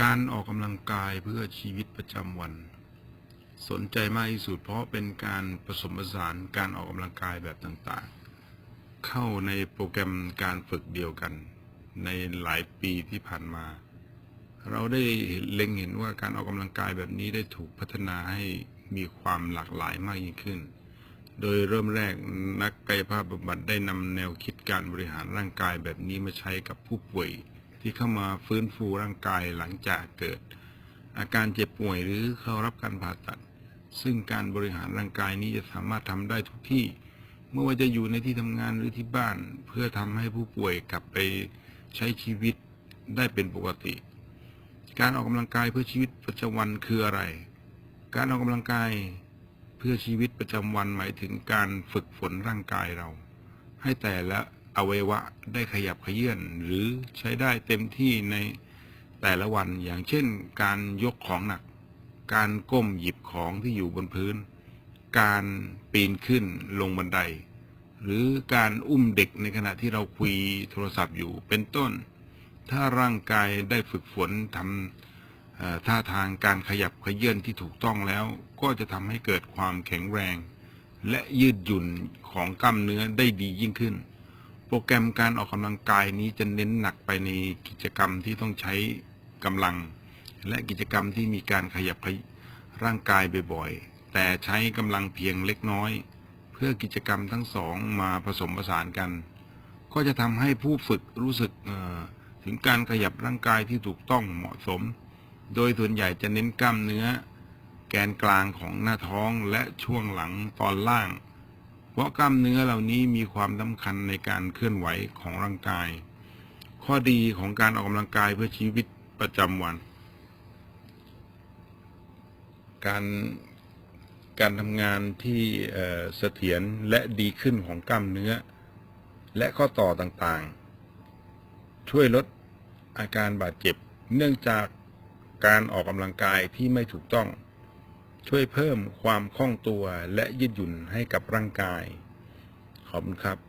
การออกกำลังกายเพื่อชีวิตประจำวัน สนใจมากที่สุดเพราะเป็นการผสมผสานการออกกำลังกายแบบต่างๆ เข้าในโปรแกรมการฝึกเดียวกัน ในหลายปีที่ผ่านมา เราได้เล็งเห็นว่าการออกกำลังกายแบบนี้ได้ถูกพัฒนาให้มีความหลากหลายมากยิ่งขึ้น โดยเริ่มแรกนักกายภาพบำบัดได้นำแนวคิดการบริหารร่างกายแบบนี้มาใช้กับผู้ป่วย ที่เข้ามาฟื้นฟูร่างกายหลังจากเกิด อาการเจ็บป่วยหรือเข้ารับการผ่าตัด ซึ่งการบริหารร่างกายนี้จะสามารถทำได้ทุกที่ ไม่ว่าจะอยู่ในที่ทำงานหรือที่บ้าน เพื่อทำให้ผู้ป่วยกลับไปใช้ชีวิตได้เป็นปกติ การออกกำลังกายเพื่อชีวิตประจำวันคืออะไร การออกกำลังกายเพื่อชีวิตประจำวันหมายถึงการฝึกฝนร่างกายเรา ให้แต่ละ อวัยวะได้ขยับขยื่นหรือใช้ได้เต็มที่ในแต่ละวันอย่างเช่น การยกของหนัก การก้มหยิบของที่อยู่บนพื้น การปีนขึ้นลงบันได หรือการอุ้มเด็กในขณะที่เราคุยโทรศัพท์อยู่เป็นต้น ถ้าร่างกายได้ฝึกฝนทำท่าทางการขยับขยื่นที่ถูกต้องแล้ว ก็จะทำให้เกิดความแข็งแรง และยืดหยุ่นของกล้ามเนื้อได้ดียิ่งขึ้น โปรแกรมการออกกำลังกายนี้จะเน้นหนักไปในกิจกรรมที่ต้องใช้กำลัง และกิจกรรมที่มีการขยับขยร่างกายบ่อยๆ แต่ใช้กำลังเพียงเล็กน้อย เพื่อกิจกรรมทั้งสองมาผสมผสานกัน ก็จะทำให้ผู้ฝึกรู้สึกถึงการขยับร่างกายที่ถูกต้องเหมาะสม โดยส่วนใหญ่จะเน้นกล้ามเนื้อ แกนกลางของหน้าท้องและช่วงหลังตอนล่าง เพราะกล้ามเนื้อเหล่านี้มีความสำคัญในการเคลื่อนไหวของร่างกาย ข้อดีของการออกกำลังกายเพื่อชีวิตประจำวัน การการทำงานที่เอ่อเสถียรและดีขึ้นของกล้ามเนื้อ และข้อต่อต่างๆ ช่วยลดอาการบาดเจ็บ เนื่องจากการออกกำลังกายที่ไม่ถูกต้อง ช่วยเพิ่มความคล่องตัวและยืดหยุ่นให้กับร่างกาย ขอบคุณครับ